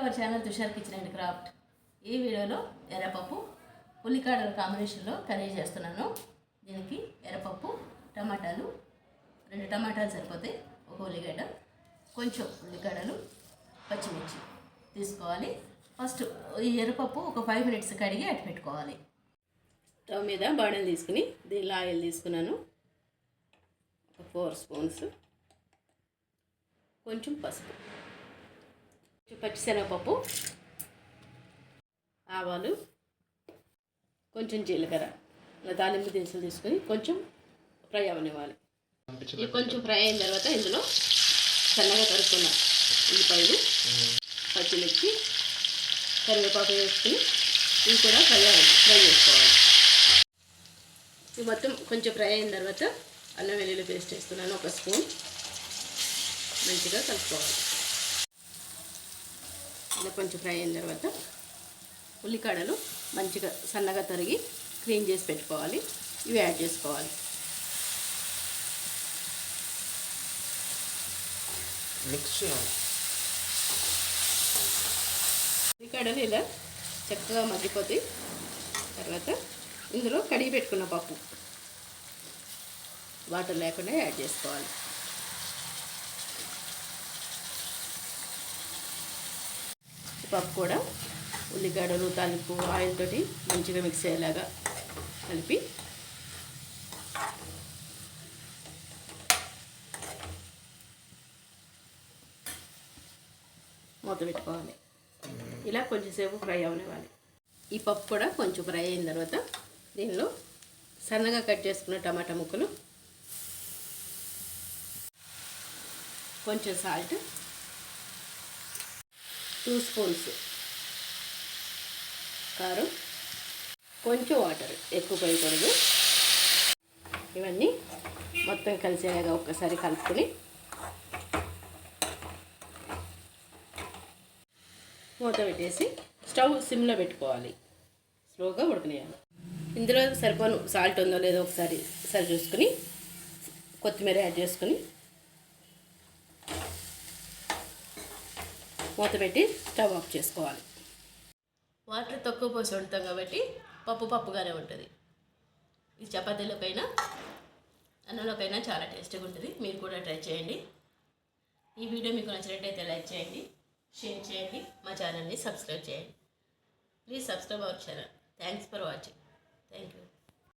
Our channel Tushar kitchen and craft. ఈ వీడియోలో ఎర్రపప్పు ఉల్లికాడల కాంబినేషన్లో కర్రీ చేస్తున్నాను దీనికి ఎర్రపప్పు టమాటాలు రెండు టమాటాలు సరిపోతాయి ఒక ఉల్లిగడ్డ కొంచెం ఉల్లిగడ్డలు పచ్చిమిర్చి తీసుకోవాలి. ఫస్ట్ ఈ ఎర్రపప్పు ఒక ఫైవ్ మినిట్స్ కడిగి అట్టు పెట్టుకోవాలి. స్టవ్ మీద బాడీని తీసుకుని దీనిలో ఆయిల్ తీసుకున్నాను. ఒక ఫోర్ స్పూన్స్. కొంచెం పసుపు. పచ్చిశనగపప్పు ఆవాలు కొంచెం జీలకర్ర. ఇలా దినుసులు తీసుకొని కొంచెం ఫ్రై అవనివ్వాలి. ఇవి కొంచెం ఫ్రై అయిన తర్వాత ఇందులో సన్నగా తరుక్కున్న ఉల్లిపాయలు పచ్చిమిర్చి కరివేపాకు వేసుకుని ఇవి కూడా ఫ్రై అవ్వాలి ఫ్రై చేసుకోవాలి. ఇవి మొత్తం కొంచెం ఫ్రై అయిన తర్వాత అల్లం వెల్లుల్లి పేస్ట్ వేస్తున్నాను ఒక స్పూన్. మంచిగా కలుపుకోవాలి. ఇలా కొంచెం ఫ్రై అయిన తర్వాత ఉల్లికాడలు మంచిగా సన్నగా తరిగి క్లీన్ చేసి పెట్టుకోవాలి. ఇవి యాడ్ చేసుకోవాలి. మిక్స్ చేయాలి. ఉల్లికాడలు ఇలా చక్కగా మగ్గిపోతాయి తర్వాత ఇందులో కడిగి పెట్టుకున్న పప్పు. వాటర్ లేకుండా యాడ్ చేసుకోవాలి. పప్పు కూడా ఉల్లిగడ్డలు తలుపు ఆయిల్ తోటి మంచిగా మిక్స్ అయ్యేలాగా కలిపి మూత పెట్టుకోవాలి. ఇలా కొంచెంసేపు ఫ్రై అవనివ్వాలి. ఈ పప్పు కూడా కొంచెం ఫ్రై అయిన తర్వాత దీనిలో సన్నగా కట్ చేసుకున్న టమాటా ముక్కలు కొంచెం సాల్ట్ టూ స్పూన్స్ కారం కొంచెం వాటర్ ఎక్కువ పోయకూడదు ఇవన్నీ మొత్తం కలిసేలాగా ఒక్కసారి కలుపుకొని మూత పెట్టేసి స్టవ్ సిమ్లో పెట్టుకోవాలి. స్లోగా ఉడకనేయాలి ఇందులో సరిపోను సాల్ట్ ఉందో లేదో ఒకసారి సరి చూసుకుని కొత్తిమీర యాడ్ చేసుకుని మూత పెట్టి స్టవ్ ఆఫ్ చేసుకోవాలి. వాటర్ తక్కువ పోసి వండుతాం కాబట్టి పప్పు పప్పుగానే ఉంటుంది. ఈ చపాతీలోకైనా అన్నంలోకైనా చాలా టేస్టీగా ఉంటుంది. మీరు కూడా ట్రై చేయండి. ఈ వీడియో మీకు నచ్చినట్టయితే లైక్ చేయండి షేర్ చేయండి మా ఛానల్ని సబ్స్క్రైబ్ చేయండి. Please subscribe our channel. Thanks for watching. Thank you.